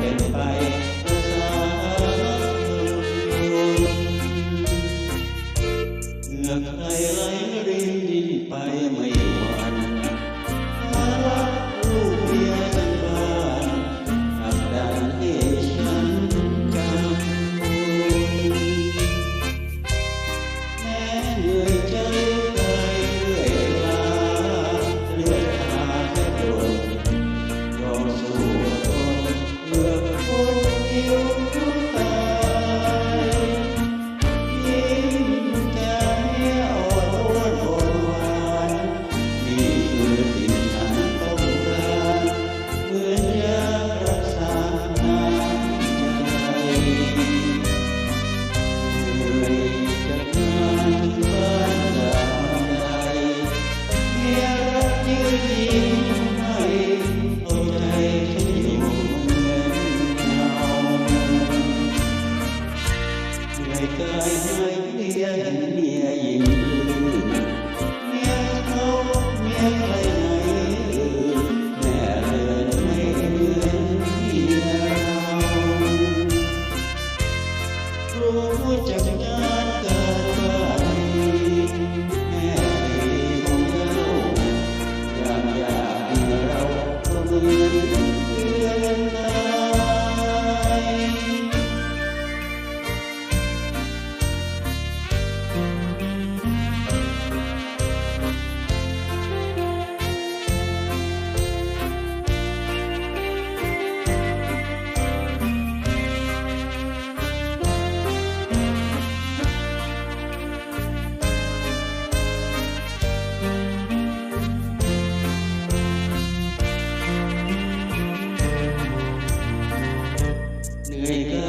เป็นไปเงือกไหลไหลรินดินไปไม่ไหว เคยให้เมียยิ้ม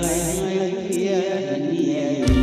I'm here, I'm.